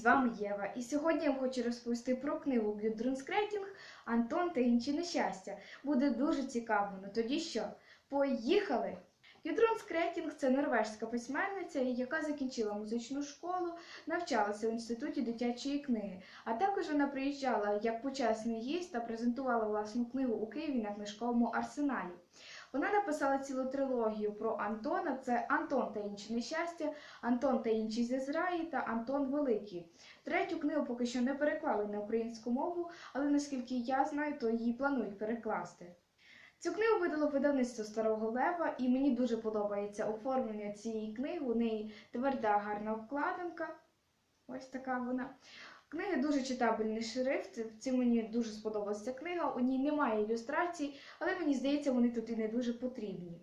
з вами Єва. І сьогодні я хочу розповісти про книгу Гюдрунскретінг Антон та інші нещастя. Буде дуже цікаво. Ну тоді що? Поїхали! Гюдрун Скретінг це норвежська письменниця, яка закінчила музичну школу, навчалася в інституті дитячої книги. А також вона приїжджала як почесний гість та презентувала власну книгу у Києві на книжковому арсеналі. Вона написала цілу трилогію про Антона: це Антон та інші нещастя, Антон та інші з Ізраї та Антон Великий. Третю книгу поки що не переклали на українську мову, але наскільки я знаю, то її планують перекласти. Цю книгу видало видавництво Старого Лева, і мені дуже подобається оформлення цієї книги. У неї тверда гарна обкладинка. Ось така вона. Книги дуже читабельний шрифт. Ці мені дуже сподобалася книга. У ній немає ілюстрацій, але мені здається, вони тут і не дуже потрібні.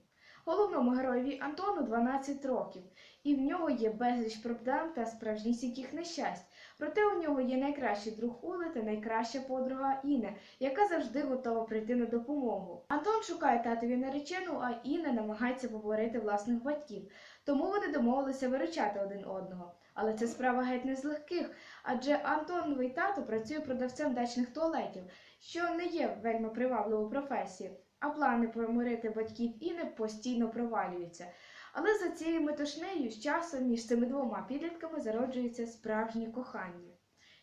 Головному героєві Антону 12 років, і в нього є безліч проблем та справжнісіньких нещасть. Проте у нього є найкращий друг Ули та найкраща подруга Іна, яка завжди готова прийти на допомогу. Антон шукає татові наречену, а Інна намагається поборити власних батьків. Тому вони домовилися виручати один одного. Але це справа геть не з легких, адже Антоновий тато працює продавцем дачних туалетів, що не є вельми привабливою професією, а плани помирити батьків Іни постійно провалюються. Але за цією метушнею з часом між цими двома підлітками зароджується справжнє кохання.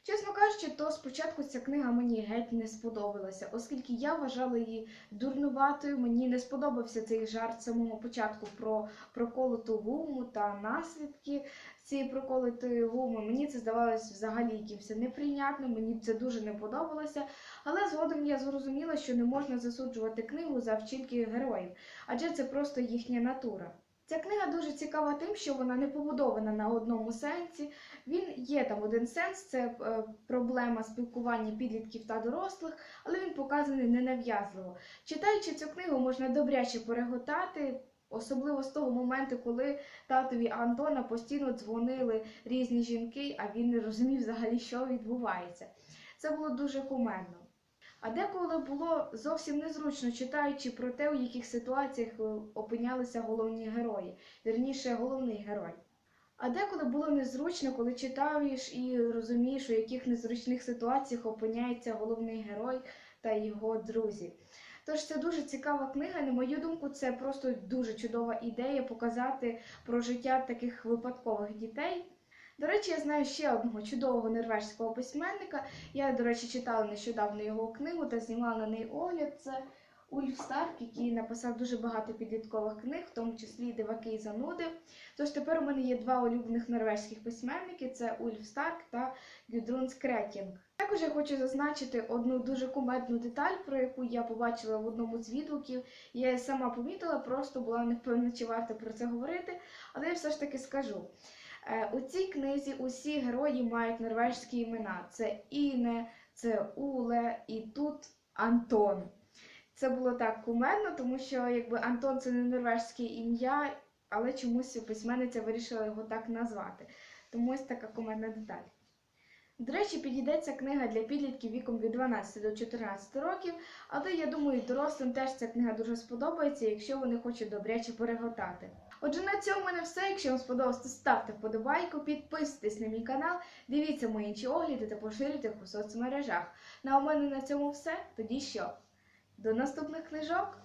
Чесно кажучи, то спочатку ця книга мені геть не сподобалася, оскільки я вважала її дурнуватою. Мені не сподобався цей жарт самого початку про проколоту гуму та наслідки цієї проколотої гуми. Мені це здавалось взагалі якимось неприйнятним, мені це дуже не подобалося. Але згодом я зрозуміла, що не можна засуджувати книгу за вчинки героїв, адже це просто їхня натура. Ця книга дуже цікава тим, що вона не побудована на одному сенсі. Він є там один сенс, це е, проблема спілкування підлітків та дорослих, але він показаний ненав'язливо. Читаючи цю книгу, можна добряче переготати. Особливо з того моменту, коли татові Антона постійно дзвонили різні жінки, а він не розумів взагалі, що відбувається. Це було дуже кумедно. А деколи було зовсім незручно, читаючи про те, у яких ситуаціях е, опинялися головні герої, вірніше, головний герой. А деколи було незручно, коли читаєш і розумієш, у яких незручних ситуаціях опиняється головний герой та його друзі. Тож це дуже цікава книга. На мою думку, це просто дуже чудова ідея показати про життя таких випадкових дітей. До речі, я знаю ще одного чудового норвежського письменника. Я, до речі, читала нещодавно його книгу та знімала на неї огляд. Це Ульф Старк, який написав дуже багато підліткових книг, в тому числі Диваки і зануди. Тож тепер у мене є два улюблених норвезьких письменники: це Ульф Старк та Гюдрун Скретінг. Також я хочу зазначити одну дуже кумедну деталь, про яку я побачила в одному з відгуків. Я сама помітила, просто була не впевнена, чи варто про це говорити, але я все ж таки скажу. Е, У цій книзі усі герої мають норвежські імена: це Іне, це Уле і тут Антон. Це було так кумедно, тому що якби Антон це не норвежське ім'я, але чомусь письменниця вирішила його так назвати. Тому ось така кумедна деталь. До речі, підійдеться книга для підлітків віком від 12 до 14 років, але я думаю, дорослим теж ця книга дуже сподобається, якщо вони хочуть добряче переготати. Отже, на цьому мене все. Якщо вам сподобалось, то ставте вподобайку, підписуйтесь на мій канал, дивіться мої інші огляди та поширюйте їх у соцмережах. Ну а у мене на цьому все. Тоді що? До наступних книжок!